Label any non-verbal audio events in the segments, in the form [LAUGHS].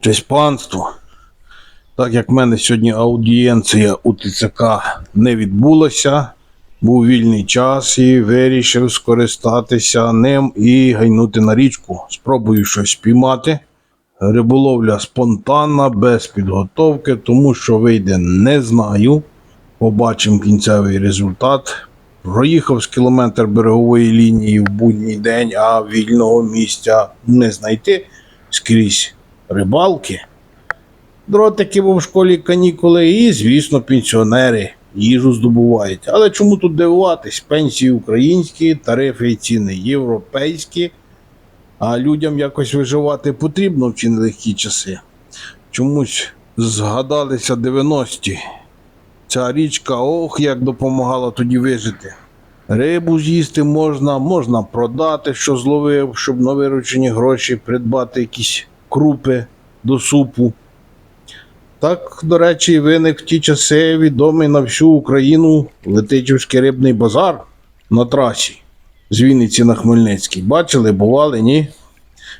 Честь панство. Так як в мене сьогодні аудієнція у ТЦК не відбулася, був вільний час і вирішив скористатися ним і гайнути на річку. Спробую щось спіймати. Риболовля спонтанна, без підготовки, тому що вийде не знаю. Побачимо кінцевий результат. Проїхав з кілометр берегової лінії в будній день, а вільного місця не знайти скрізь рибалки. Дротики в школі канікули і, звісно, пенсіонери їжу здобувають. Але чому тут дивуватись? Пенсії українські, тарифи і ціни європейські, а людям якось виживати потрібно в ці нелегкі часи. Чомусь згадалися 90-ті. Ця річка, ох, як допомагала тоді вижити. Рибу з'їсти можна, можна продати, що зловив, щоб на виручені гроші придбати якісь крупи до супу. Так, до речі, виник в ті часи відомий на всю Україну Летичівський рибний базар на трасі з Вінниці на Хмельницький. Бачили, бували, ні?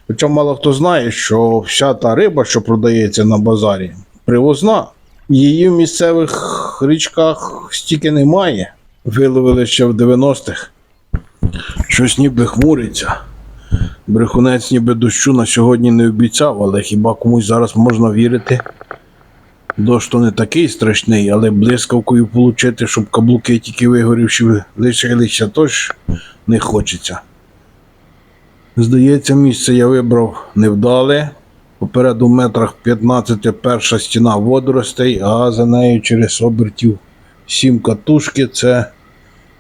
Хоча мало хто знає, що вся та риба, що продається на базарі, привозна. Її в місцевих річках стільки немає. Виловили ще в 90-х. Щось ніби хмуриться. Брехунець ніби дощу на сьогодні не обіцяв, але хіба комусь зараз можна вірити? Дощ то не такий страшний, але блискавкою получити, щоб каблуки тільки вигорівші лишилися, тож не хочеться. Здається, місце я вибрав невдале. Попереду метрах 15 перша стіна водоростей, а за нею через обертів 7 катушки. Це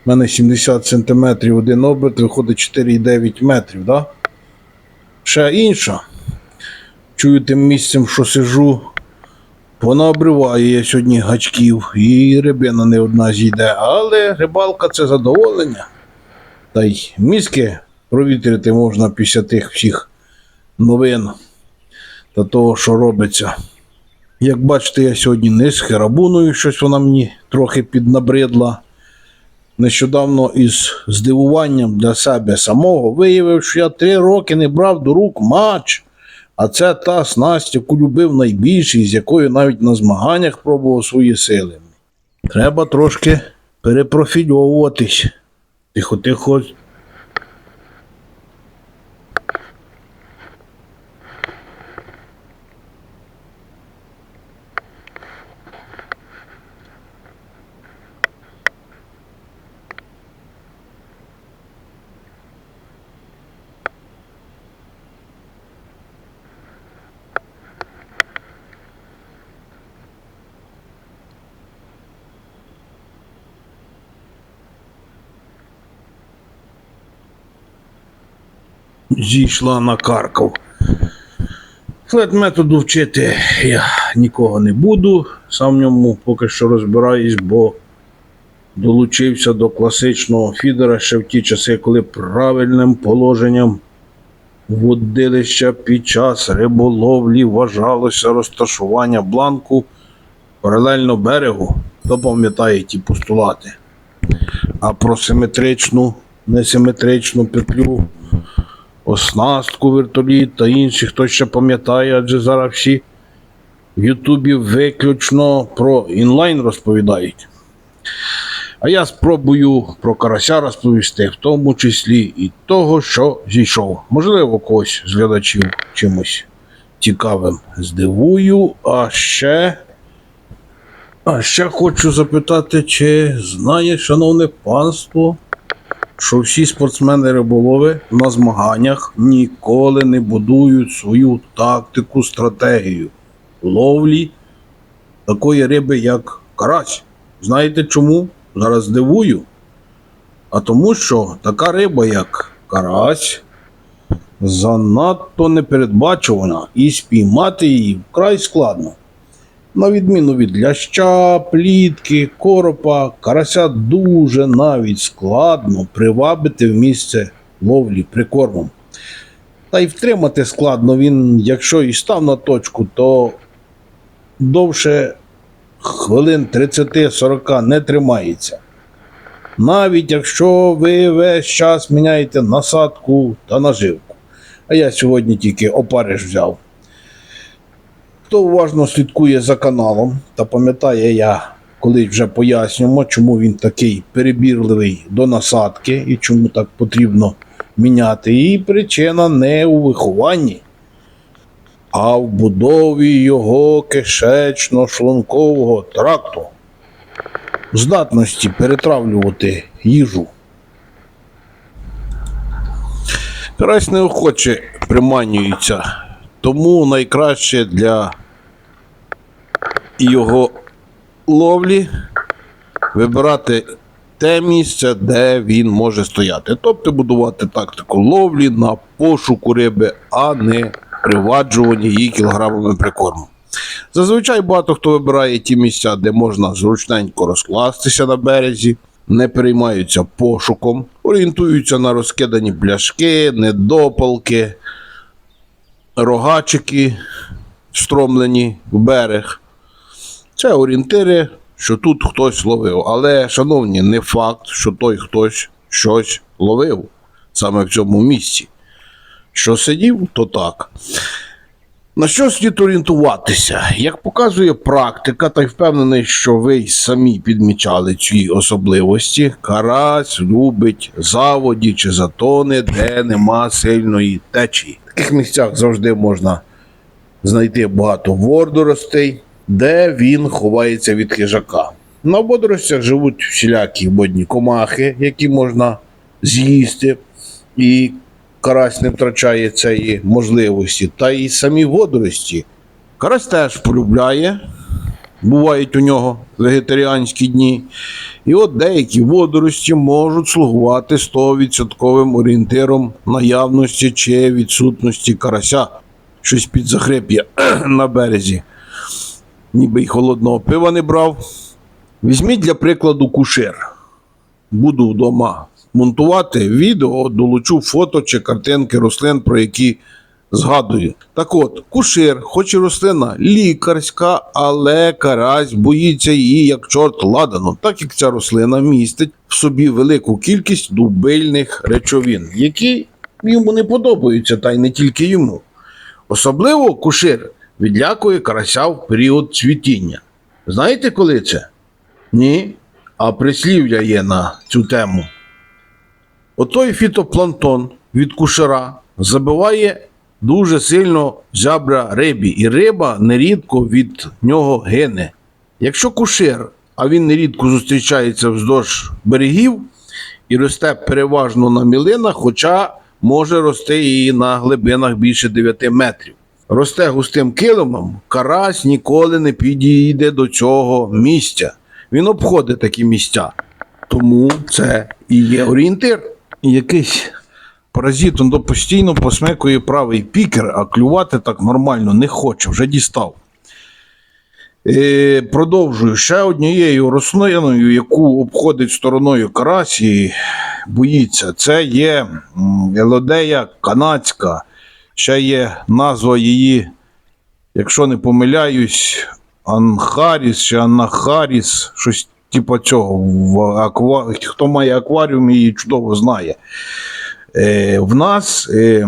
в мене 70 см один оберт, виходить 4,9 метрів. Да? Ще інша. Чую тим місцем, що сижу, понаобриваю я сьогодні гачків, і рибина не одна зійде, але рибалка це задоволення. Та й мізки провітрити можна після тих всіх новин та того, що робиться. Як бачите, я сьогодні не з херабуною, щось вона мені трохи піднабридла. Нещодавно із здивуванням для себе самого виявив, що я три роки не брав до рук матч. А це та снасть, яку любив найбільше, і з якою навіть на змаганнях пробував свої сили. Треба трошки перепрофільовуватись. Тихо-тихо. Зійшла на Карков. Флет методу вчити я нікого не буду, сам в ньому поки що розбираюсь, бо долучився до класичного фідера ще в ті часи, коли правильним положенням водилища під час риболовлі вважалося розташування бланку паралельно берегу. Хто пам'ятає ті постулати? А про симетричну, несиметричну петлю оснастку вертоліт та інші, хто ще пам'ятає, адже зараз всі в Ютубі виключно про інлайн розповідають. А я спробую про карася розповісти, в тому числі і того, що зійшов. Можливо, когось з глядачів чимось цікавим здивую. А ще. А ще хочу запитати, чи знає, шановне панство, що всі спортсмени риболови на змаганнях ніколи не будують свою тактику, стратегію ловлі такої риби, як карась. Знаєте чому? Зараз здивую. А тому, що така риба, як карась, занадто непередбачувана і спіймати її вкрай складно. На відміну від ляща, плітки, коропа, карася дуже навіть складно привабити в місце ловлі прикормом. Та й втримати складно він, якщо і став на точку, то довше хвилин 30-40 не тримається. Навіть якщо ви весь час міняєте насадку та наживку. А я сьогодні тільки опариш взяв. Хто уважно слідкує за каналом та пам'ятає, я колись вже пояснюємо, чому він такий перебірливий до насадки і чому так потрібно міняти. І причина не у вихованні, а в будові його кишечно-шлункового тракту, здатності перетравлювати їжу. Карась неохоче приманюється, тому найкраще для його ловлі вибирати те місце, де він може стояти. Тобто будувати тактику ловлі на пошуку риби, а не приваджування її кілограмами прикорму. Зазвичай багато хто вибирає ті місця, де можна зручненько розкластися на березі, не переймаються пошуком, орієнтуються на розкидані пляшки, недопалки, рогачики, встромлені в берег. Це орієнтири, що тут хтось ловив. Але, шановні, не факт, що той хтось щось ловив саме в цьому місці. Що сидів, то так. На що слід орієнтуватися? Як показує практика, та й впевнений, що ви й самі підмічали ці особливості, карась любить заводі чи затони, де нема сильної течії. В таких місцях завжди можна знайти багато водоростей, де він ховається від хижака. На водоростях живуть всілякі водні комахи, які можна з'їсти, і карась не втрачає цієї можливості. Та й самі водорості. Карась теж полюбляє, бувають у нього вегетаріанські дні. І от деякі водорості можуть слугувати 100% орієнтиром наявності чи відсутності карася. Щось під захрип'я [CLEARS THROAT] на березі. Ніби й холодного пива не брав. Візьміть для прикладу кушер. Буду вдома монтувати відео, долучу фото чи картинки рослин, про які згадую. Так от, кушер, хоч і рослина лікарська, але карась боїться її як чорт ладану, так як ця рослина містить в собі велику кількість дубильних речовин, які йому не подобаються, та й не тільки йому. Особливо кушир відлякує карася в період цвітіння. Знаєте, коли це? Ні. А прислів'я є на цю тему. Отой фітопланктон від кушера забиває дуже сильно жабра рибі, і риба нерідко від нього гине. Якщо кушер, а він нерідко зустрічається вздовж берегів і росте переважно на мілинах, хоча може рости і на глибинах більше 9 метрів. Росте густим килимом, карась ніколи не підійде до цього місця. Він обходить такі місця. Тому це і є орієнтир. І якийсь паразит он постійно посмикує правий пікер, а клювати так нормально не хоче, вже дістав. Е, продовжую ще однією рослиною, яку обходить стороною карась і боїться. Це є елодея канадська. Ще є назва її, якщо не помиляюсь, Анхаріс чи Анахаріс, щось типу цього. В аква... Хто має акваріум, її чудово знає. Е, в нас е,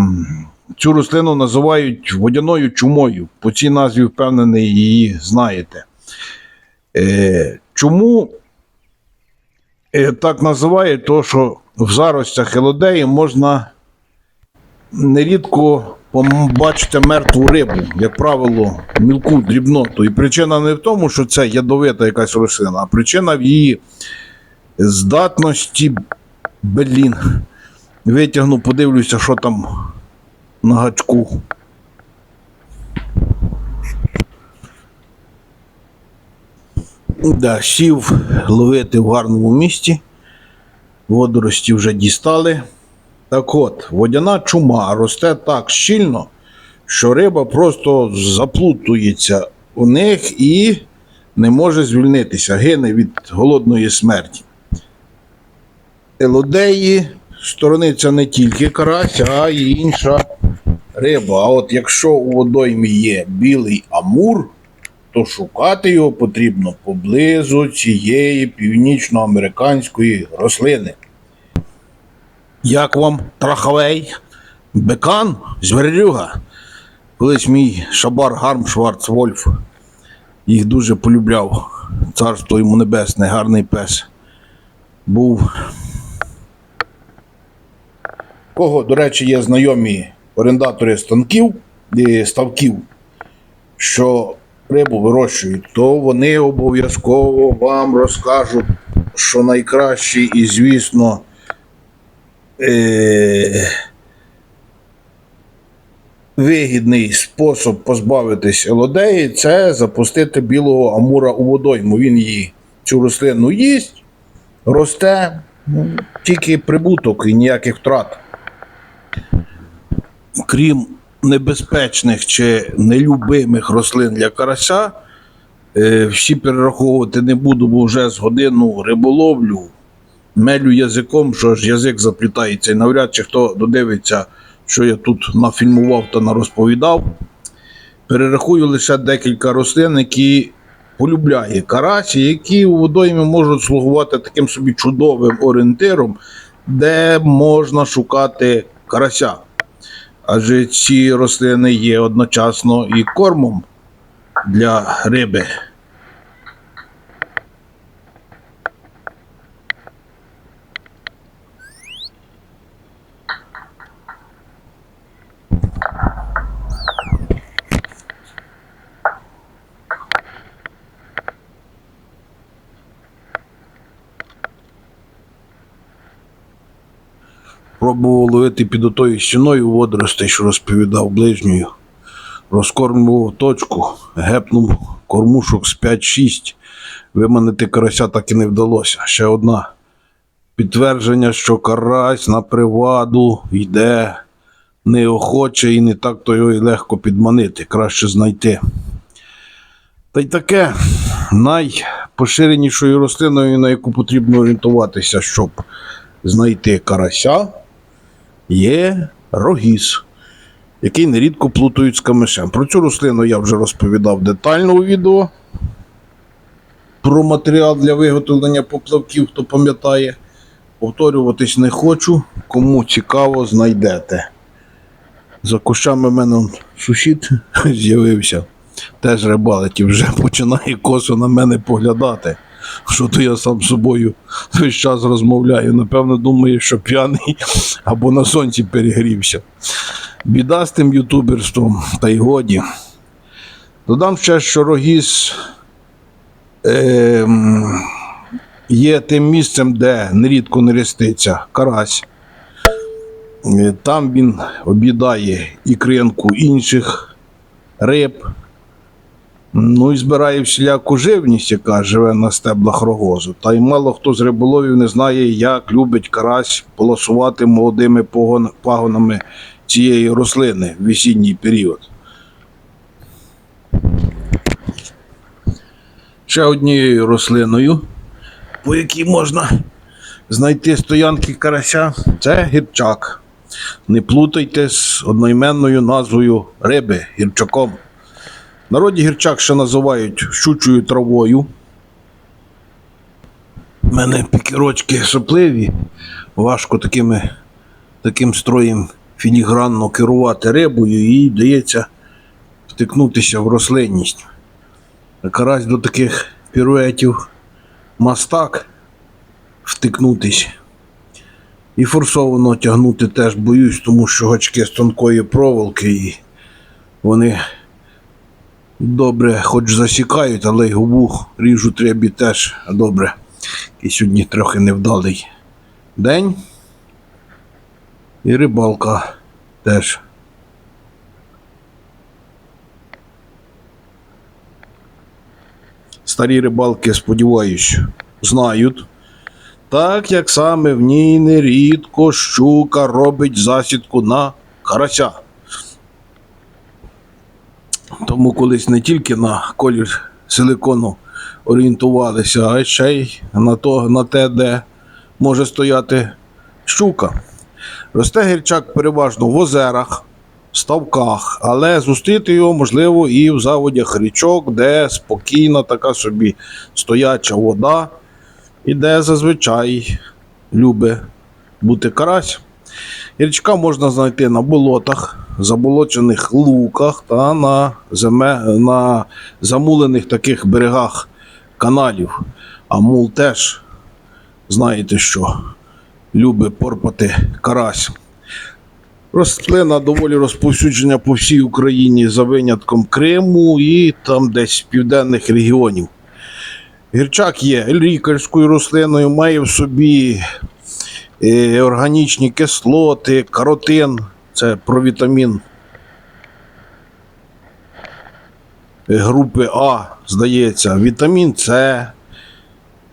цю рослину називають водяною чумою. По цій назві, впевнений, її знаєте. Е, чому е, так називають? То, що в заростях елодеї можна нерідко побачити мертву рибу, як правило, мілку дрібноту. І причина не в тому, що це ядовита якась рослина, а причина в її здатності. Блін. Витягну, подивлюся, що там на гачку. Да, сів ловити в гарному місці. Водорості вже дістали. Так от, водяна чума росте так щільно, що риба просто заплутується у них і не може звільнитися, гине від голодної смерті. Елодеї сторониться не тільки карась, а й інша риба. А от якщо у водоймі є білий амур, то шукати його потрібно поблизу цієї північноамериканської рослини. Як вам трахавей? Бекан, зверлюга. Колись мій шабар Гарм Шварцвольф їх дуже полюбляв. Царство йому небесне, гарний пес. Був. Кого, до речі, є знайомі орендатори станків і ставків, що рибу вирощують, то вони обов'язково вам розкажуть, що найкращий і, звісно, е- вигідний спосіб позбавитись елодеї це запустити білого амура у водойму. Він її цю рослину їсть, росте, ну, тільки прибуток і ніяких втрат. Крім небезпечних чи нелюбимих рослин для карася, е, всі перераховувати не буду, бо вже з годину риболовлю мелю язиком, що ж язик заплітається, і навряд чи хто додивиться, що я тут нафільмував та нарозповідав. Перерахую лише декілька рослин, які полюбляє карась, і які у водоймі можуть слугувати таким собі чудовим орієнтиром, де можна шукати карася. Адже ці рослини є одночасно і кормом для риби. Пробував ловити під отою стіною водоростей, що розповідав ближньою. Розкормлював точку, гепнув кормушок з 5-6. Виманити карася так і не вдалося. Ще одна підтвердження, що карась на приваду йде неохоче і не так то його і легко підманити, краще знайти. Та й таке найпоширенішою рослиною, на яку потрібно орієнтуватися, щоб знайти карася, є рогіз, який нерідко плутають з камишем. Про цю рослину я вже розповідав детально у відео. Про матеріал для виготовлення поплавків, хто пам'ятає. Повторюватись не хочу. Кому цікаво, знайдете. За кущами в мене сусід [LAUGHS] з'явився. Теж рибалить і вже [LAUGHS] починає косо на мене поглядати. Що то я сам з собою весь час розмовляю. Напевно, думає, що п'яний або на сонці перегрівся. Біда з тим ютуберством, та й годі. Додам ще, що Рогіз ем, є тим місцем, де нерідко не реститься карась. Е, Там він об'їдає ікринку інших риб. Ну і збирає всіляку живність, яка живе на стеблах рогозу. Та й мало хто з риболовів не знає, як любить карась полосувати молодими пагонами цієї рослини в весінній період. Ще однією рослиною, по якій можна знайти стоянки карася, це гірчак. Не плутайте з одноіменною назвою риби гірчаком. Народі гірчак ще називають щучою травою. У мене пікірочки сопливі, важко такими, таким строєм фінігранно керувати рибою і дається втикнутися в рослинність. Карась до таких піруетів мастак втикнутись. І форсовано тягнути теж боюсь, тому що гачки з тонкої проволоки і вони добре хоч засікають, але й губу ріжуть рибі теж добре. І сьогодні трохи невдалий день. І рибалка теж. Старі рибалки, сподіваюсь, знають. Так як саме в ній нерідко щука робить засідку на карася. Тому колись не тільки на колір силикону орієнтувалися, а ще й на, то, на те, де може стояти щука. Росте гірчак переважно в озерах, ставках, але зустріти його можливо і в заводях річок, де спокійна така собі стояча вода, і де зазвичай любить бути карась. Гірчака можна знайти на болотах, заболочених луках та на, земе, на замулених таких берегах каналів. А мул теж, знаєте що, любить порпати карась. Рослина доволі розповсюджена по всій Україні за винятком Криму і там десь південних регіонів. Гірчак є лікарською рослиною, має в собі е, органічні кислоти, каротин, це провітамін е, групи А, здається, вітамін С,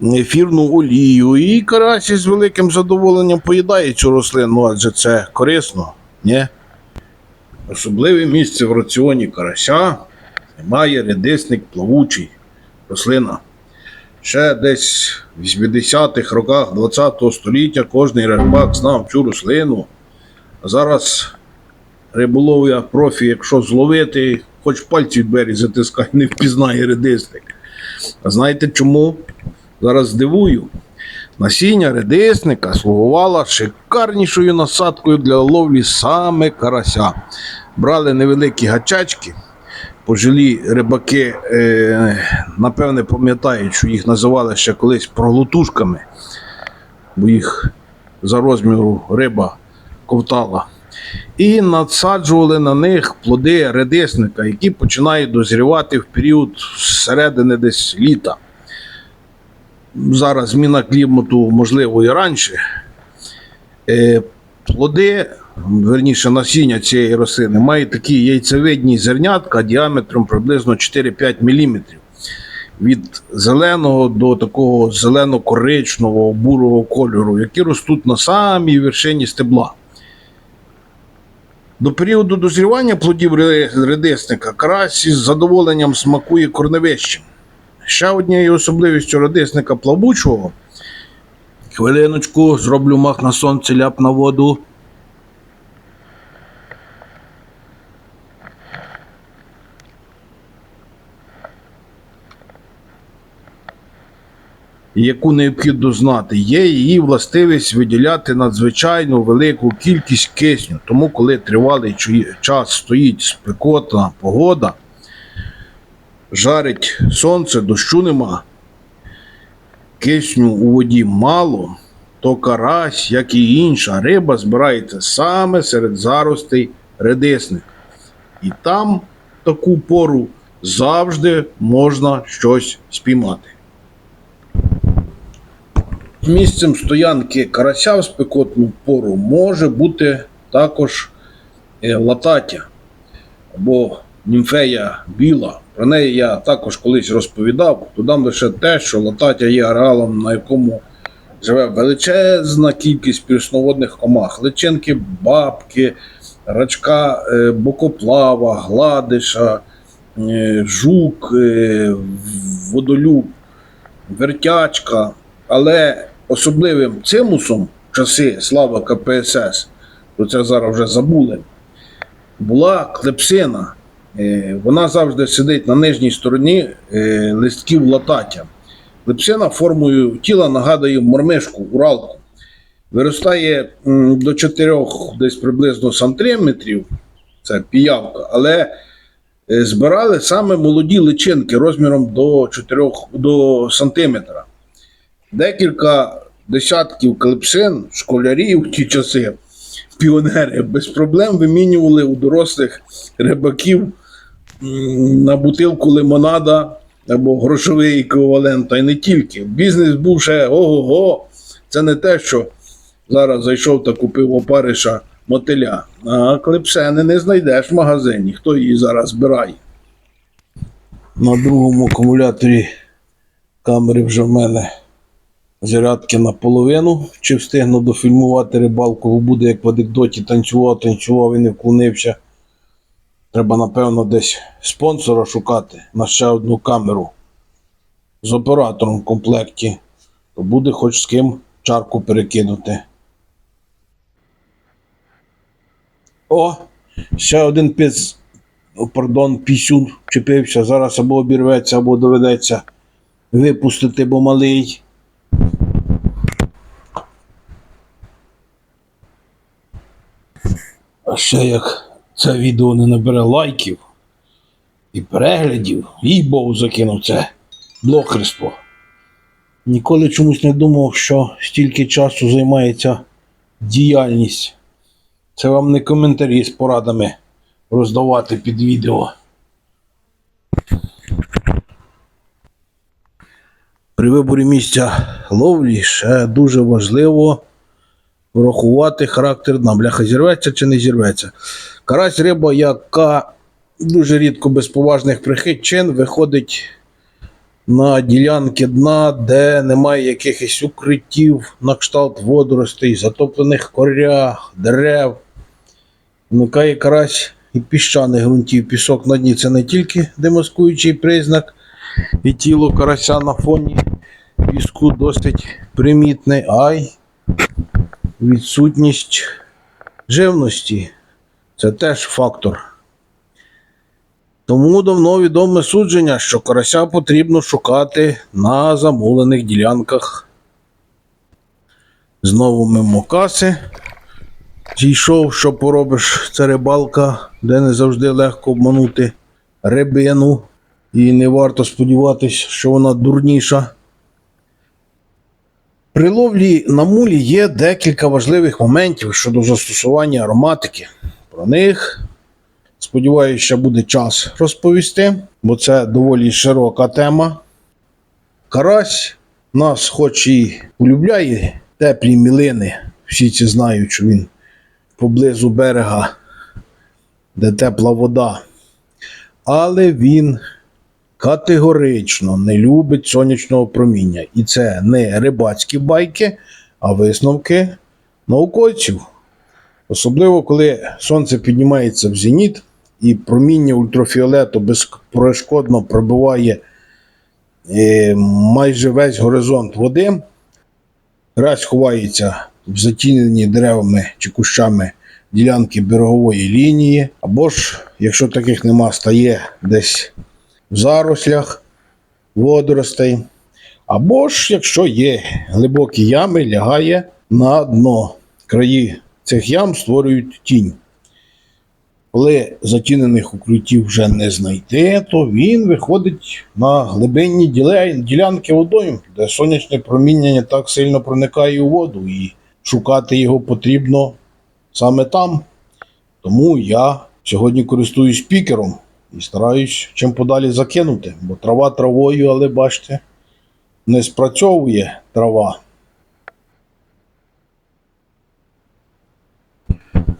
ефірну олію. І карась з великим задоволенням поїдає цю рослину, адже це корисно. Ні? Особливе місце в раціоні карася має редисник плавучий рослина. Ще десь в 80-х роках 20-го століття кожний рибак знав цю рослину. А зараз риболовля профі, якщо зловити, хоч пальці в двері затискай, не впізнає редисник. А знаєте чому? Зараз здивую. Насіння редисника слугувало шикарнішою насадкою для ловлі саме карася. Брали невеликі гачачки. Пожилі рибаки, е, напевне, пам'ятають, що їх називали ще колись проглотушками, бо їх за розміру риба ковтала. І надсаджували на них плоди редисника, які починають дозрівати в період середини десь літа. Зараз зміна клімату, можливо, і раніше. Е, плоди, верніше насіння цієї рослини, мають такі яйцевидні зернятка діаметром приблизно 4-5 мм. Від зеленого до такого зелено-коричневого бурого кольору, які ростуть на самій вершині стебла. До періоду дозрівання плодів ре- редисника карась із задоволенням смакує корневищем. Ще однією особливістю радисника плавучого. Хвилиночку, зроблю мах на сонце, ляп на воду. Яку необхідно знати, є її властивість виділяти надзвичайно велику кількість кисню. Тому, коли тривалий час стоїть спекотна погода, жарить сонце, дощу нема, кисню у воді мало, то карась, як і інша риба, збирається саме серед заростей редисник. І там таку пору завжди можна щось спіймати. Місцем стоянки карася в спекотну пору може бути також е, латаття або німфея біла. Про неї я також колись розповідав. Додам лише те, що латаття є ареалом, на якому живе величезна кількість прісноводних комах. Личинки, бабки, рачка, е, бокоплава, гладиша, е, жук, водолюб, вертячка. Але особливим цимусом в часи слави КПСС, про це зараз вже забули, була клепсина. Е, Вона завжди сидить на нижній стороні е, листків латаття. Клепсина формою тіла нагадує мормишку, уралку. Виростає до 4 десь приблизно сантиметрів, це піявка, але е, збирали саме молоді личинки розміром до 4 до сантиметра. Декілька десятків клепсин, школярів в ті часи, піонери, без проблем вимінювали у дорослих рибаків на бутилку лимонада або грошовий еквівалент, та й не тільки. Бізнес був ще ого-го. Це не те, що зараз зайшов та купив опариша мотиля. А клепсени не знайдеш в магазині. Хто її зараз збирає? На другому акумуляторі камери вже в мене зарядки наполовину. Чи встигну дофільмувати рибалку, бо буде як в анекдоті танцював, танцював і не вклонився. Треба, напевно, десь спонсора шукати на ще одну камеру з оператором в комплекті. То буде хоч з ким чарку перекинути. О! Ще один піс, пардон, пісюн вчепився. Зараз або обірветься, або доведеться випустити, бо малий. А ще як це відео не набере лайків і переглядів, їй Богу закинув це блохерство. Ніколи чомусь не думав, що стільки часу займається діяльність. Це вам не коментарі з порадами роздавати під відео. При виборі місця ловлі ще дуже важливо врахувати характер дна. Бляха зірветься чи не зірветься. Карась риба, яка дуже рідко без поважних причин виходить на ділянки дна, де немає якихось укриттів на кшталт водоростей, затоплених корях, дерев. Вмикає карась і піщаних ґрунтів. Пісок на дні це не тільки демаскуючий признак, і тіло карася на фоні піску досить примітне, а й відсутність живності. Це теж фактор. Тому давно відоме судження, що карася потрібно шукати на замулених ділянках. Знову мимо каси. Зійшов, що поробиш, це рибалка, де не завжди легко обманути рибину. І не варто сподіватися, що вона дурніша. При ловлі на мулі є декілька важливих моментів щодо застосування ароматики. Про них, сподіваюся, ще буде час розповісти, бо це доволі широка тема. Карась нас, хоч і полюбляє теплі мілини, всі ці знають, що він поблизу берега, де тепла вода, але він категорично не любить сонячного проміння. І це не рибацькі байки, а висновки науковців. Особливо, коли сонце піднімається в зеніт і проміння ультрафіолету безперешкодно пробиває е, майже весь горизонт води. Раз ховається в затінені деревами чи кущами ділянки берегової лінії, або ж, якщо таких нема, стає десь в зарослях водоростей. Або ж, якщо є глибокі ями, лягає на дно. Краї цих ям створюють тінь. Коли затінених укриттів вже не знайти, то він виходить на глибинні ділянки водойм, де сонячне проміння так сильно проникає у воду, і шукати його потрібно саме там. Тому я сьогодні користуюсь пікером і стараюсь чим подалі закинути, бо трава травою, але бачите, не спрацьовує трава.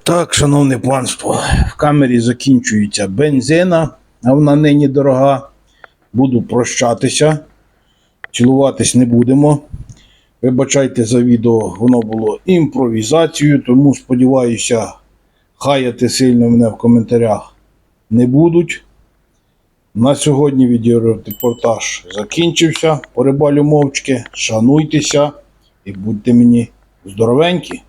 Так, шановне панство, в камері закінчується бензина, а вона нині дорога. Буду прощатися. Цілуватись не будемо. Вибачайте за відео, воно було імпровізацією, тому сподіваюся, хаяти сильно мене в коментарях не будуть. На сьогодні відеорепортаж закінчився. Порибалю мовчки. Шануйтеся і будьте мені здоровенькі.